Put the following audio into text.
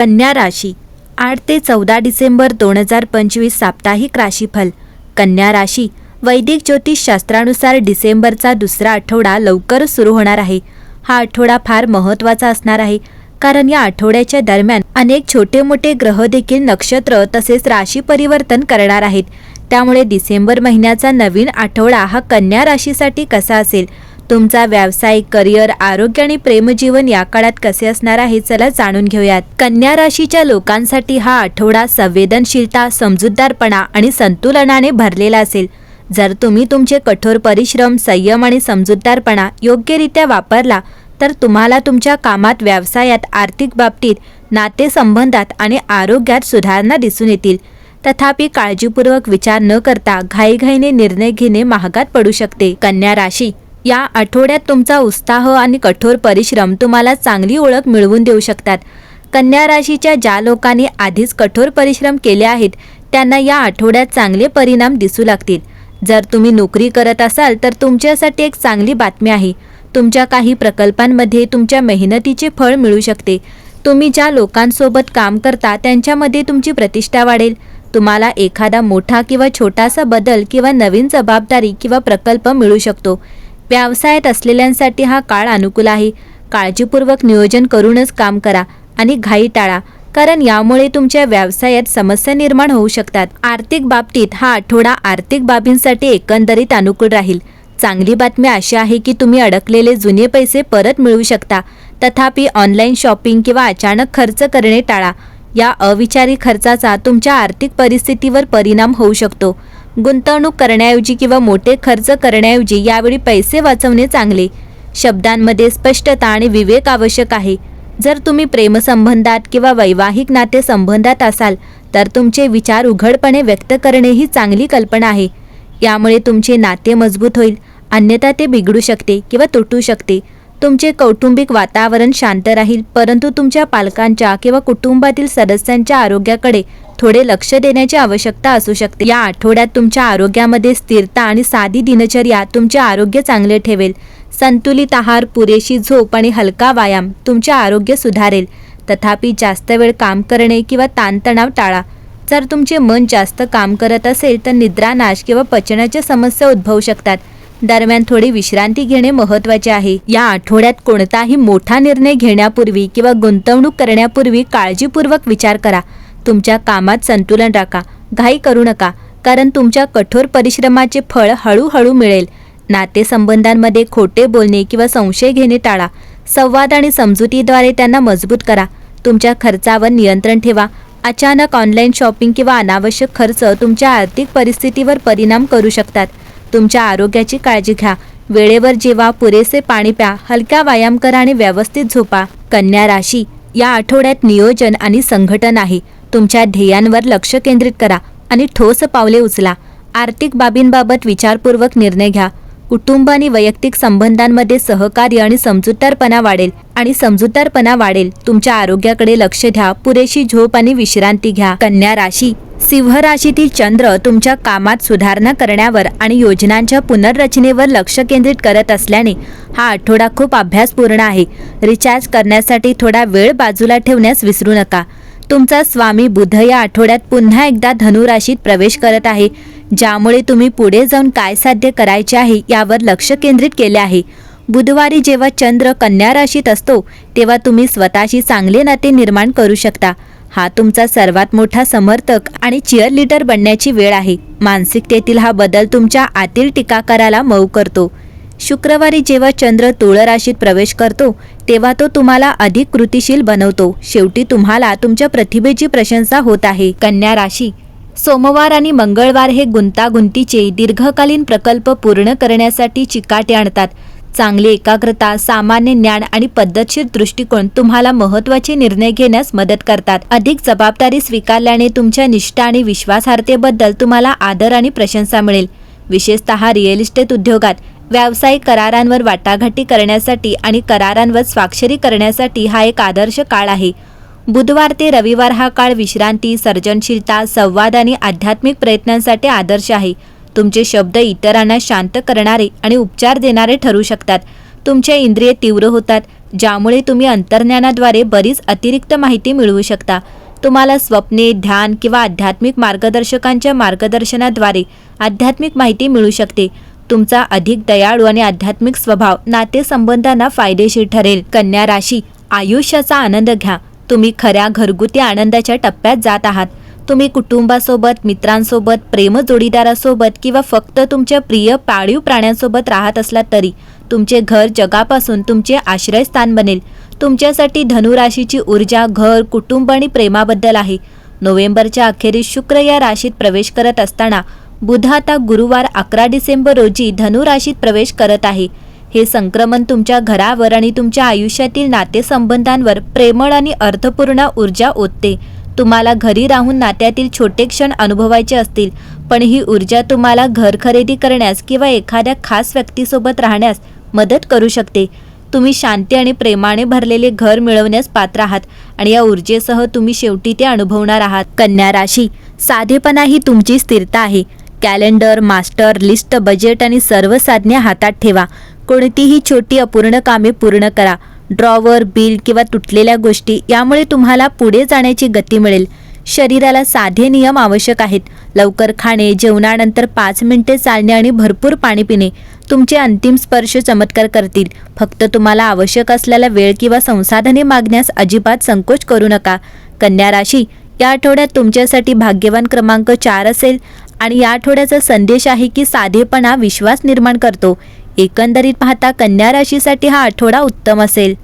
कन्या राशी. आठ ते चौदा डिसेंबर दोन हजार पंचवीस साप्ताहिक राशीफल. कन्या राशी वैदिक ज्योतिषशास्त्रानुसार डिसेंबरचा दुसरा आठवडा लवकरच सुरू होणार आहे. हा आठवडा फार महत्त्वाचा असणार आहे कारण या आठवड्याच्या दरम्यान अनेक छोटे मोठे ग्रह देखील नक्षत्र तसेच राशी परिवर्तन करणार आहेत. त्यामुळे डिसेंबर महिन्याचा नवीन आठवडा हा कन्या राशीसाठी कसा असेल तुमचा व्यावसायिक करिअर आरोग्य आणि प्रेमजीवन या काळात कसे असणार आहे चला जाणून घेऊयात. कन्या राशीच्या लोकांसाठी हा आठवडा संवेदनशीलता समजूतदारपणा आणि संतुलनाने भरलेला असेल. जर तुम्ही तुमचे कठोर परिश्रम संयम आणि समजूतदारपणा योग्यरित्या वापरला तर तुम्हाला तुमच्या कामात व्यवसायात आर्थिक बाबतीत नातेसंबंधात आणि आरोग्यात सुधारणा दिसून येतील. तथापि काळजीपूर्वक विचार न करता घाईघाईने निर्णय घेणे महागात पडू शकते. कन्या राशी या आठवड्यात तुमचा उत्साह आणि कठोर परिश्रम तुम्हाला चांगली ओळख मिळवून देऊ शकतात. कन्या राशीच्या ज्या लोकांनी आधीच कठोर परिश्रम केले आहेत त्यांना या आठवड्यात चांगले परिणाम दिसू लागतील. जर तुम्ही नोकरी करत असाल तर तुमच्यासाठी एक चांगली बातमी आहे. तुमच्या काही प्रकल्पांमध्ये तुमच्या मेहनतीचे फळ मिळू शकते. तुम्ही ज्या लोकांसोबत काम करता त्यांच्यामध्ये तुमची प्रतिष्ठा वाढेल. तुम्हाला एखादा मोठा किंवा छोटासा बदल किंवा नवीन जबाबदारी किंवा प्रकल्प मिळू शकतो. व्यवसायात असलेल्यांसाठी हा काळ अनुकूल आहे. काळजीपूर्वक नियोजन करूनच काम करा आणि घाई टाळा कारण यामुळे तुमच्या व्यवसायात समस्या निर्माण होऊ शकतात. आर्थिक बाबतीत हा आठवडा आर्थिक बाबींसाठी एकंदरीत अनुकूल राहील. चांगली बातमी अशी आहे की तुम्ही अडकलेले जुने पैसे परत मिळवू शकता. तथापि ऑनलाईन शॉपिंग किंवा अचानक खर्च करणे टाळा. या अविचारी खर्चाचा तुमच्या आर्थिक परिस्थितीवर परिणाम होऊ शकतो. गुंतवणूक करण्याऐवजी किंवा मोठे खर्च करण्याऐवजी यावेळी पैसे वाचवणे चांगले. शब्दांमध्ये स्पष्टता आणि विवेक आवश्यक आहे. जर तुम्ही प्रेमसंबंधात किंवा वैवाहिक नातेसंबंधात असाल तर तुमचे विचार उघडपणे व्यक्त करणे ही चांगली कल्पना आहे. यामुळे तुमचे नाते मजबूत होईल अन्यथा ते बिघडू शकते किंवा तुटू शकते. तुमचे कौटुंबिक वातावरण शांत राहील परंतु तुमच्या पालकांच्या किंवा कुटुंबातील सदस्यांच्या आरोग्याकडे थोडे लक्ष देण्याची आवश्यकता असू शकते. या आठवड्यात तुमच्या आरोग्यामध्ये स्थिरता आणि साधी दिनचर्या तुमचे आरोग्य चांगले ठेवेल. संतुलित आहार पुरेशी झोप आणि हलका व्यायाम तुमचे आरोग्य सुधारेल. तथापि जास्त वेळ काम करणे किंवा ताणतणाव टाळा. जर तुमचे मन जास्त काम करत असेल तर निद्रानाश किंवा पचनाच्या समस्या उद्भवू शकतात. दरम्यान थोडी विश्रांती घेणे महत्त्वाचे आहे. या आठवड्यात कोणताही मोठा निर्णय घेण्यापूर्वी किंवा गुंतवणूक करण्यापूर्वी काळजीपूर्वक विचार करा. तुमच्या कामात संतुलन राखा. घाई करू नका कारण तुमच्या कठोर परिश्रमाचे फळ हळूहळू मिळेल. नातेसंबंधांमध्ये खोटे बोलणे किंवा संशय घेणे टाळा. संवाद आणि समजुतीद्वारे त्यांना मजबूत करा. तुमच्या खर्चावर नियंत्रण ठेवा. अचानक ऑनलाईन शॉपिंग किंवा अनावश्यक खर्च तुमच्या आर्थिक परिस्थितीवर परिणाम करू शकतात. तुमच्या आरोग्याची काळजी घ्या. वेळेवर जेवा पुरेसे पाणी प्या हलका व्यायाम करा आणि व्यवस्थित झोपा. कन्या राशी या आठवड्यात नियोजन आणि संघटन आहे. तुमच्या ध्येयांवर लक्ष केंद्रित करा आणि ठोस पावले उचला. आर्थिक बाबींबाबत विचारपूर्वक निर्णय घ्या. कुटुंब आणि वैयक्तिक संबंधांमध्ये सहकार्य आणि समजूतदारपणा वाढेल आणि समजूतदारपणा वाढेल. तुमच्या आरोग्याकडे लक्ष द्या. पुरेशी झोप आणि विश्रांती घ्या. कन्या राशी. सिंह राशीतील चंद्र तुमच्या कामात सुधारणा करण्यावर आणि योजनांच्या पुनर्रचनेवर लक्ष केंद्रित करत असल्याने हा आठवडा खूप अभ्यासपूर्ण आहे. रिचार्ज करण्यासाठी थोडा वेळ बाजूला ठेवण्यास विसरू नका. तुमचा स्वामी बुध या आठवड्यात पुन्हा एकदा धनुराशीत प्रवेश करत आहे. ज्यामुळे तुम्ही पुढे जाऊन काय साध्य करायचे आहे यावर लक्ष केंद्रित केले आहे. बुधवारी जेव्हा चंद्र कन्या राशीत असतो तेव्हा तुम्ही स्वतःशी चांगले नाते निर्माण करू शकता. हा तुमचा सर्वात मोठा समर्थक आणि चिअर लिडर बनण्याची वेळ आहे. मानसिकतेतील हा बदल तुमच्या आतील टीकाकाराला मऊ करतो. शुक्रवारी जेव्हा चंद्र तुळ राशीत प्रवेश करतो तेव्हा तो तुम्हाला अधिक कृतिशील बनवतो. शेवटी तुम्हाला तुमच्या प्रतिभेची प्रशंसा होत आहे. कन्या राशी. सोमवार आणि मंगळवार हे गुंतागुंतीचे दीर्घकालीन प्रकल्प पूर्ण करण्यासाठी चिकाटे आणतात. चांगली एकाग्रता सामान्य ज्ञान आणि पद्धतशीर दृष्टिकोन तुम्हाला महत्त्वाचे निर्णय घेण्यास मदत करतात. अधिक जबाबदारी स्वीकारल्याने तुमच्या निष्ठा आणि विश्वासार्हतेबद्दल तुम्हाला आदर आणि प्रशंसा मिळेल. विशेषतः रिअल इस्टेट उद्योगात. व्यावसायिक करारांवर वाटाघाटी करण्यासाठी आणि करारांवर स्वाक्षरी करण्यासाठी हा एक आदर्श काळ आहे. बुधवार ते रविवार हा काळ विश्रांती सर्जनशीलता संवाद आणि आध्यात्मिक प्रयत्नांसाठी आदर्श आहे. तुमचे शब्द इतरांना शांत करणारे आणि उपचार देणारे ठरू शकतात. तुमचे इंद्रिय तीव्र होतात ज्यामुळे तुम्ही अंतर्ज्ञानाद्वारे बरीच अतिरिक्त माहिती मिळवू शकता. तुम्हाला स्वप्ने ध्यान किंवा आध्यात्मिक मार्गदर्शकांच्या मार्गदर्शनाद्वारे आध्यात्मिक माहिती मिळू शकते. तुमचा अधिक दयाळू आणि आध्यात्मिक स्वभाव नातेसंबंधांना फायदेशीर ठरेल. कन्या राशी आयुष्याचा आनंद घ्या. तुम्ही खऱ्या घरगुती आनंदाच्या टप्प्यात जात आहात. तुम्ही कुटुंबासोबत मित्रांसोबत प्रेम जोडीदारासोबत किंवा फक्त तुमच्या प्रिय पाळीव प्राण्यांसोबत राहत असलात तरी तुमचे घर जगापासून तुमचे आश्रयस्थान बनेल. तुमच्यासाठी धनुराशीची ऊर्जा घर कुटुंब आणि प्रेमाबद्दल आहे. नोव्हेंबरच्या अखेरीस शुक्र या राशीत प्रवेश करत असताना बुध आता गुरुवार अकरा डिसेंबर रोजी धनुराशीत प्रवेश करत आहे. हे संक्रमण तुमच्या घरावर आणि तुमच्या आयुष्यातील नातेसंबंधांवर प्रेमळ आणि अर्थपूर्ण ऊर्जा ओतते. तुम्हाला घरी राहून नात्यातील छोटे क्षण अनुभवायचे असतील पण ही ऊर्जा तुम्हाला घर खरेदी करण्यास किंवा एखाद्या खास व्यक्तीसोबत राहण्यास मदत करू शकते. तुम्ही शांती आणि प्रेमाने भरलेले घर मिळवण्यास पात्र आहात आणि या ऊर्जेसह तुम्ही शेवटी ते अनुभवणार आहात. कन्या राशी साधेपणा ही तुमची स्थिरता आहे. कॅलेंडर मास्टर लिस्ट बजेट आणि सर्व साधने हातात ठेवा. कोणतीही छोटी अपूर्ण कामे पूर्ण करा. ड्रॉवर बिल किंवा तुटलेल्या गोष्टी यामुळे तुम्हाला पुढे जाण्याची गती मिळेल. शरीराला साधे नियम आवश्यक आहेत. लवकर खाणे जेवणानंतर पाच मिनिटे चालणे आणि भरपूर पाणी पिणे. तुमचे अंतिम स्पर्श चमत्कार करतील. फक्त तुम्हाला आवश्यक असलेला वेळ किंवा संसाधने मागण्यास अजिबात संकोच करू नका. कन्या राशी या आठवड्यात तुमच्यासाठी भाग्यवान क्रमांक चार असेल. आणि या आठवड्याचा संदेश आहे की साधेपणा विश्वास निर्माण करतो. एकंदरीत पाहता कन्या राशीसाठी हा आठवडा उत्तम असेल.